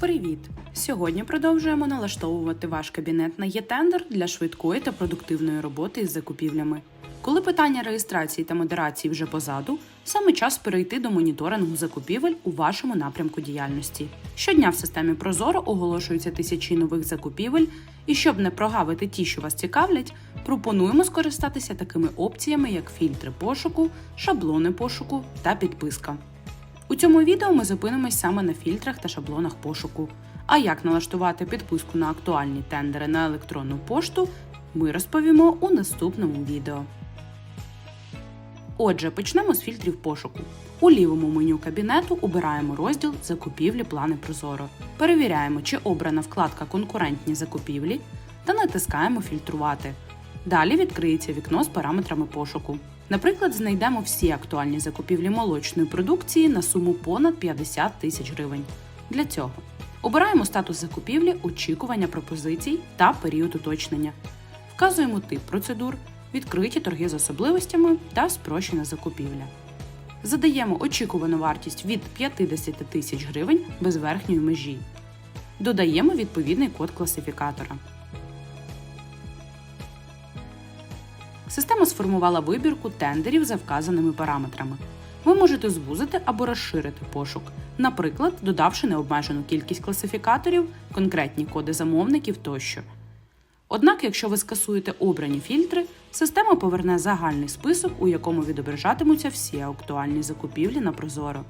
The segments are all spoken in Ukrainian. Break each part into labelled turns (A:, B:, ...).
A: Привіт! Сьогодні продовжуємо налаштовувати ваш кабінет на є-тендер для швидкої та продуктивної роботи із закупівлями. Коли питання реєстрації та модерації вже позаду, саме час перейти до моніторингу закупівель у вашому напрямку діяльності. Щодня в системі Прозоро оголошуються тисячі нових закупівель, і щоб не прогавити ті, що вас цікавлять, пропонуємо скористатися такими опціями, як фільтри пошуку, шаблони пошуку та підписка. У цьому відео ми зупинимось саме на фільтрах та шаблонах пошуку. А як налаштувати підписку на актуальні тендери на електронну пошту, ми розповімо у наступному відео. Отже, почнемо з фільтрів пошуку. У лівому меню кабінету обираємо розділ Закупівлі плани Прозоро. Перевіряємо, чи обрана вкладка Конкурентні закупівлі та натискаємо Фільтрувати. Далі відкриється вікно з параметрами пошуку. Наприклад, знайдемо всі актуальні закупівлі молочної продукції на суму понад 50 тисяч гривень. Для цього обираємо статус закупівлі, очікування пропозицій та період уточнення. Вказуємо тип процедур, відкриті торги з особливостями та спрощена закупівля. Задаємо очікувану вартість від 50 тисяч гривень без верхньої межі. Додаємо відповідний код класифікатора. Система сформувала вибірку тендерів за вказаними параметрами. Ви можете звузити або розширити пошук, наприклад, додавши необмежену кількість класифікаторів, конкретні коди замовників тощо. Однак, якщо ви скасуєте обрані фільтри, система поверне загальний список, у якому відображатимуться всі актуальні закупівлі на Прозоро.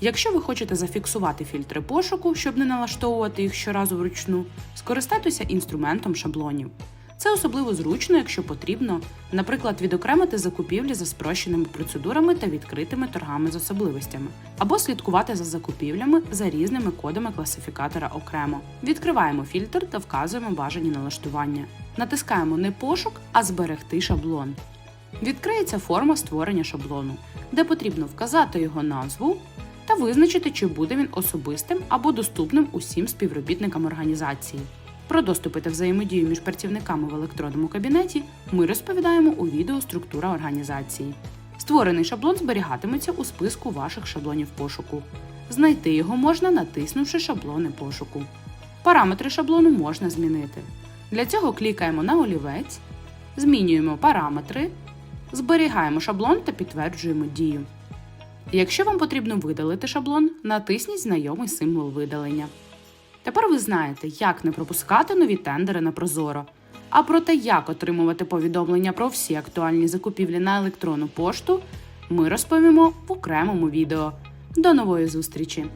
A: Якщо ви хочете зафіксувати фільтри пошуку, щоб не налаштовувати їх щоразу вручну, скористайтеся інструментом шаблонів. Це особливо зручно, якщо потрібно, наприклад, відокремити закупівлі за спрощеними процедурами та відкритими торгами з особливостями, або слідкувати за закупівлями за різними кодами класифікатора окремо. Відкриваємо фільтр та вказуємо бажані налаштування. Натискаємо не пошук, а зберегти шаблон. Відкриється форма створення шаблону, де потрібно вказати його назву та визначити, чи буде він особистим або доступним усім співробітникам організації. Про доступи та взаємодію між працівниками в електронному кабінеті ми розповідаємо у відео Структура організації. Створений шаблон зберігатиметься у списку ваших шаблонів пошуку. Знайти його можна, натиснувши шаблони пошуку. Параметри шаблону можна змінити. Для цього клікаємо на олівець, змінюємо параметри, зберігаємо шаблон та підтверджуємо дію. Якщо вам потрібно видалити шаблон, натисніть знайомий символ видалення. Тепер ви знаєте, як не пропускати нові тендери на Прозоро. А про те, як отримувати повідомлення про всі актуальні закупівлі на електронну пошту, ми розповімо в окремому відео. До нової зустрічі!